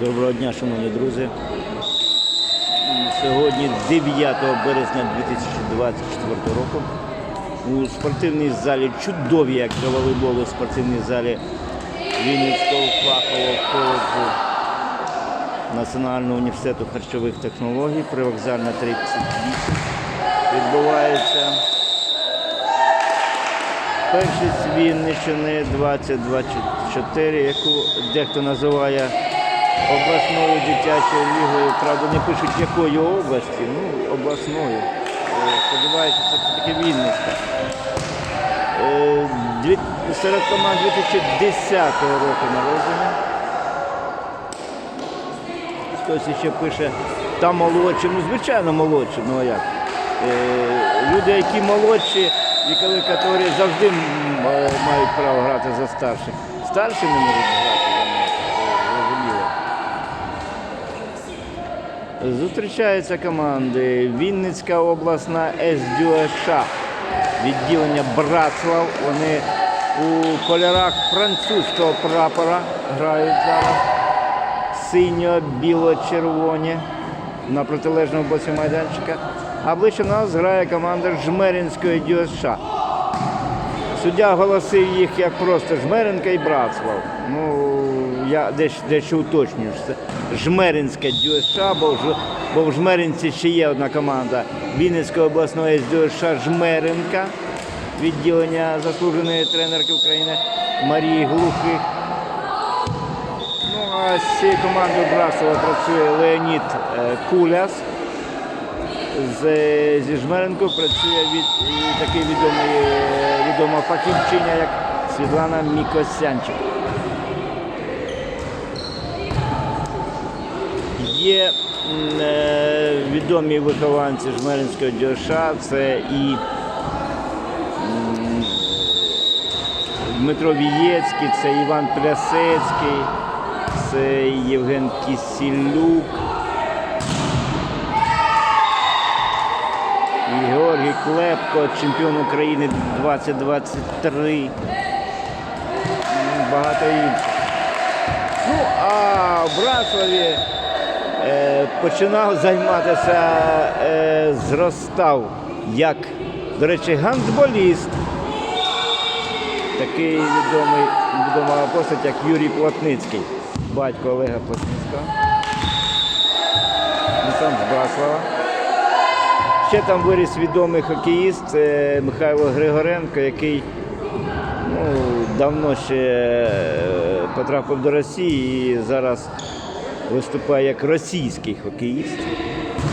Доброго дня, шановні друзі. Сьогодні 9 березня 2024 року. У спортивній залі чудові, як для волейболу, у спортивній залі Вінницького фахового коледжу Національного університету харчових технологій, привокзальна 38 відбувається. Першість Вінниччини 2024, яку дехто називає обласною дитячою лігою. Правда, не пишуть якої області, ну, обласною. Е, Сподіваюся, це все-таки Вінницька. Е, Серед команд 2010 року народження. Хтось ще пише, там молодші, ну звичайно молодші, ну а як. Е, люди, які молодші, вікові категорії завжди мають право грати за старших. Старші не можуть грати Зустрічаються команди Вінницька обласна СДЮШ, відділення Братслав. Вони у кольорах французького прапора грають зараз. Синьо-біло-червоні на протилежному боці майданчика. А ближче нас грає команда Жмеринської ДЮСШ. Суддя оголосив їх як просто Жмеренка і Братслав. Ну, я дещо, дещо уточнюю. що Жмеринська ДЮСШ, бо бо в Жмеринці ще є одна команда Вінницької обласної ДЮСШ Жмеренка, відділення заслуженої тренерки України Марії Глухих. Ну, а з цією командою Братслава працює Леонід е, Куляс. Зі Жмеренко працює від, такий відомий, е, відома фахівчиня, як Світлана Мікосянчик. Є е, відомі вихованці Жмеринського ДЮШ, це і Дмитро Вієцький, це Іван Плясецький, це Євген Кісілюк. Георгій Клепко, чемпіон України 2023. Багато інших. Ну, а в Браславі починав займатися, е, зростав як, до речі, гандболіст. Такий відомий, відома постать, як Юрій Плотницький, батько Олега Плотницького. Сам з Браслава. Ще там виріс відомий хокеїст е, Михайло Григоренко, який ну, давно ще е, потрапив до Росії і зараз виступає як російський хокеїст.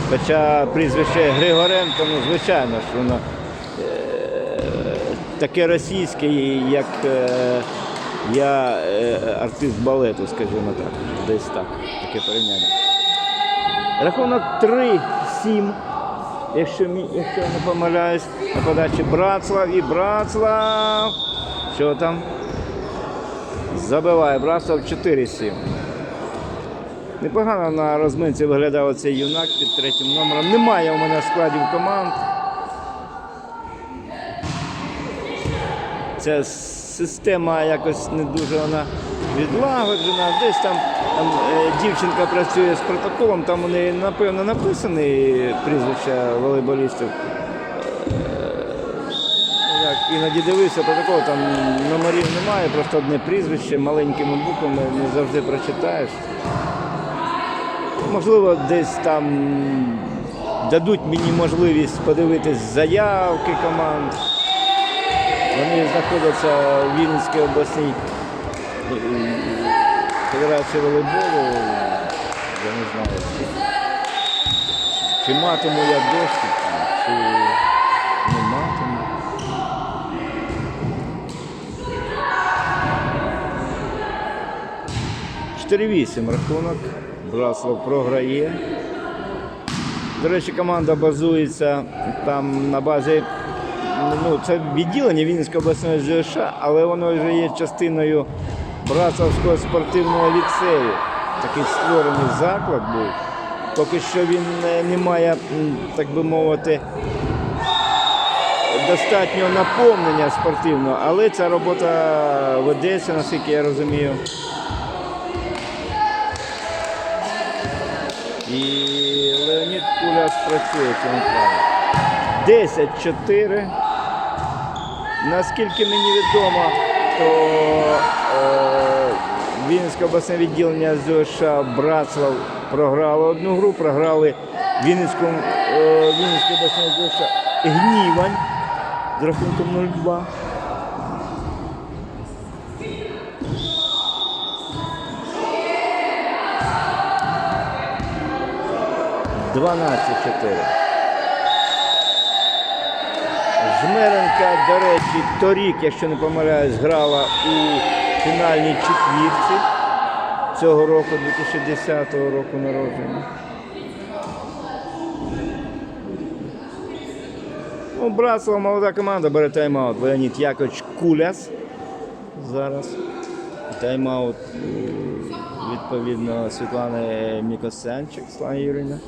Хоча прізвище Григоренко, ну, звичайно ж, воно е, таке російське, як е, я е, артист балету, скажімо так. Десь так, таке порівняння. Рахунок 3-7. Якщо, якщо не помиляюсь, на подачі Братслав і Братслав. Що там? Забиває Братслав 4-7. Непогано на розминці виглядав цей юнак під третім номером. Немає у мене складів команд. Ця система якось не дуже вона відлагоджена. Десь там, там е, дівчинка працює з протоколом, там у неї напевно написані прізвища волейболістів. Е, Як іноді дивився протокол, там номерів немає, просто одне прізвище маленькими буквами не завжди прочитаєш. Можливо, десь там дадуть мені можливість подивитись заявки команд. Вони знаходяться в Вінницькій обласній е, федерації волейболу. Я не знаю, чи, чи матиму я доступ, чи не матиму. Чотири вісім рахунок. Браслав програє. До речі, команда базується там на базі. Ну, це відділення Вінницької обласної ЗШ, але воно вже є частиною Браславського спортивного ліцею. Такий створений заклад був. Поки що він е, не має, так би мовити, достатнього наповнення спортивного, але ця робота ведеться, наскільки я розумію. І Леонід Куляс працює в цьому плані. 10-4. Наскільки мені відомо, то е, Вінницьке обласне відділення ЗОШ Братслав програло одну гру, програли Вінницькому е, обласне ЗОШ Гнівань з рахунком 0-2. Дванадцять чотири. Жмеренка, до речі, торік, якщо не помиляюсь, грала у фінальній четвірці цього року, 2010 року народження. Ну, Братслава молода команда бере тайм-аут. Леонід Якович Куляс зараз. Тайм-аут е, відповідно Світлани Мікосенчик, Світлана Юрійовна.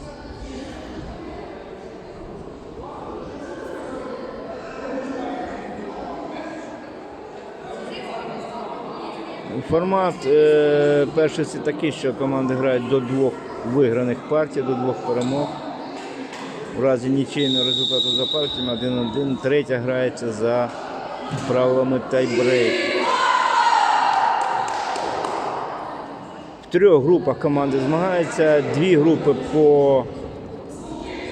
Формат е, перший такий, що команди грають до двох виграних партій, до двох перемог. В разі нічийного результату за партіями 1-1. Третя грається за правилами тайбрейку. В трьох групах команди змагаються. Дві групи по.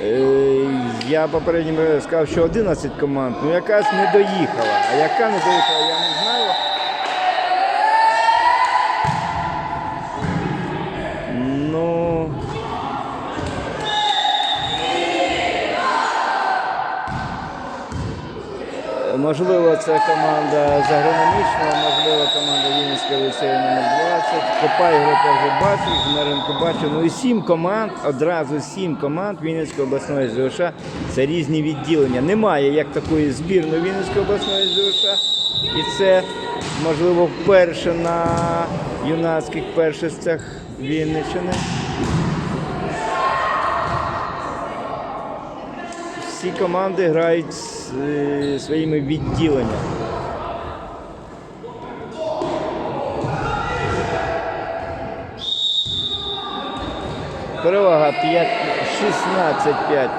Е, я попередньо сказав, що 11 команд, ну якась не доїхала. А яка не доїхала, я не знаю. Можливо, це команда з агрономічного, можливо, команда Вінницького ліцею номер 20. Копай групи вже бачу, Жмеренко бачу. Ну і сім команд, одразу сім команд Вінницької обласної ЗОШ. Це різні відділення. Немає як такої збірної Вінницької обласної ЗОШ. І це, можливо, вперше на юнацьких першостях Вінниччини. Всі команди грають своїми відділеннями. Перевага 5, 16-5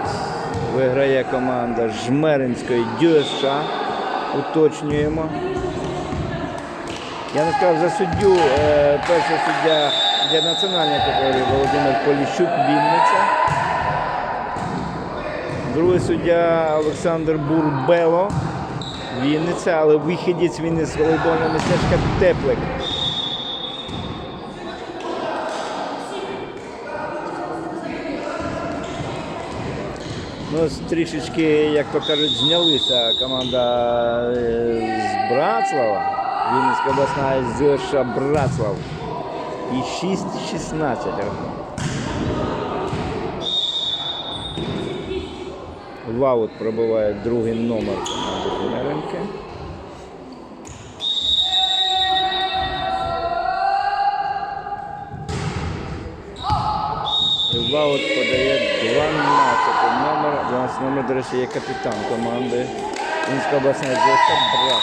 виграє команда Жмеринської ДЮСШ. Уточнюємо. Я не сказав за суддю. е, Перший суддя для національної категорії Володимир Поліщук, Вінниця. Другий суддя Олександр Бурбело, Вінниця, але вихідець Вінниць волейбольного містечка Теплик. Ну, трішечки, як то кажуть, знялися команда е, з Братслава. Вінницька обласна ЗШ Братслав. І 6-16 рахунок. Ваут пробиває другий номер Жмеренки. Ваут подає 12 номер. 12 номер, до речі, є капітан команди Вінська обласна дівчата Брат.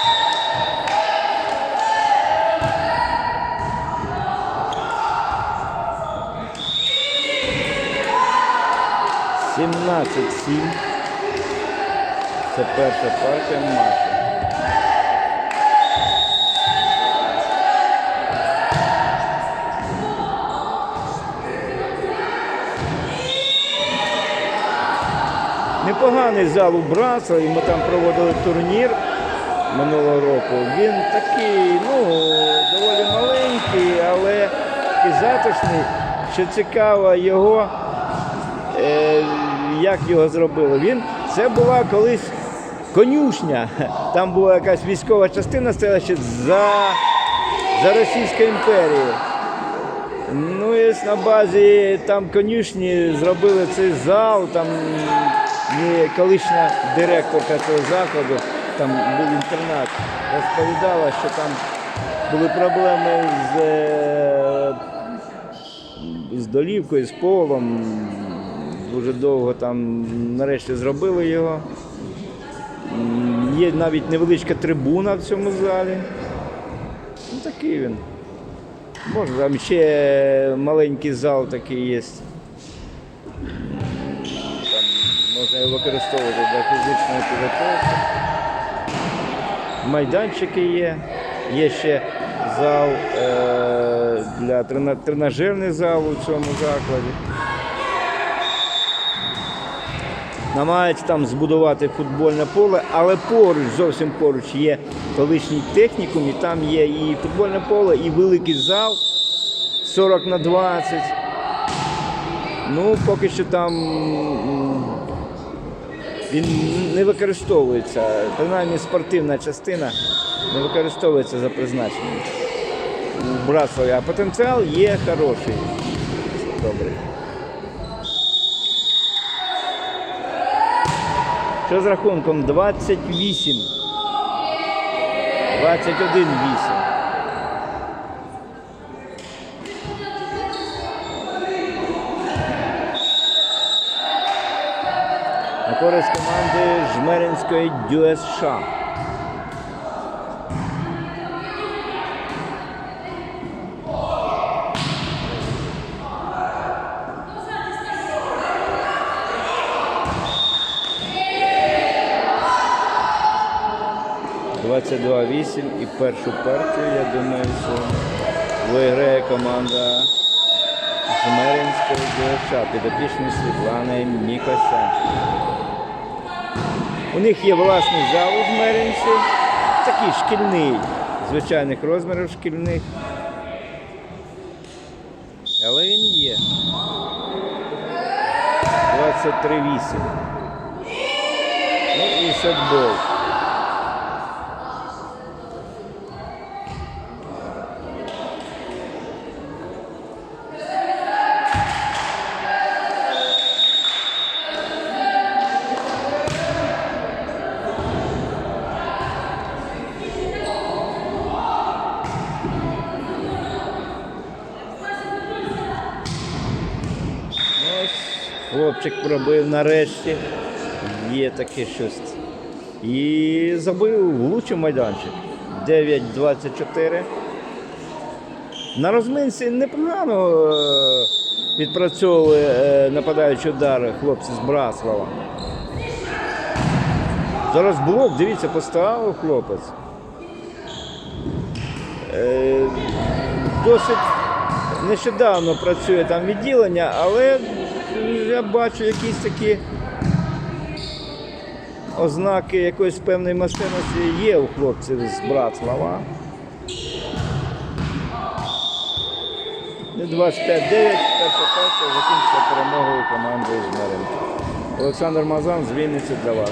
Сімнадцять сім. Це перша партія матчу. Непоганий зал у Братславі, ми там проводили турнір минулого року. Він такий, ну, доволі маленький, але такий затишний, що цікаво його е, як його зробили. Він це була колись конюшня. Там була якась військова частина стояла ще за, за Російською імперією. Ну і на базі там конюшні зробили цей зал, там колишня директорка цього закладу, там був інтернат, розповідала, що там були проблеми з, е, з долівкою, з полом. Дуже довго там нарешті зробили його. Є навіть невеличка трибуна в цьому залі. Ну, такий він. Може, там ще маленький зал такий є. можна його використовувати для фізичної підготовки. Майданчики є. Є ще зал е, для трена- тренажерний зал у цьому закладі. Намагаються там збудувати футбольне поле, але поруч, зовсім поруч є колишній технікум, і там є і футбольне поле, і великий зал 40 на 20. Ну, поки що там він не використовується, принаймні спортивна частина не використовується за призначенням у Братславі, а потенціал є хороший. Добрий. Що з рахунком 28. 21-8. На користь команди Жмеринської ДЮСШ. Двадцять-два вісім і першу партію, я думаю, що виграє команда Жмеринської ДЮСШ підопічний Світлани Мікося. У них є власний зал у Жмеринці, такий шкільний, звичайних розмірів шкільних. Але він є. 23-8. Ну і сетбол. Хлопчик пробив нарешті. Є таке щось. І забив влучив майданчик. 9-24. На розминці непогано е, відпрацьовували е, нападаючі удари хлопці з Браслава. Зараз блок, дивіться, поставив хлопець. Е, Досить нещодавно працює там відділення, але я бачу якісь такі ознаки якоїсь певної масивності є у хлопців з Братслава. 25-9, перша перша закінчиться перемогою команди з. Олександр Мазан з Вінниці для вас.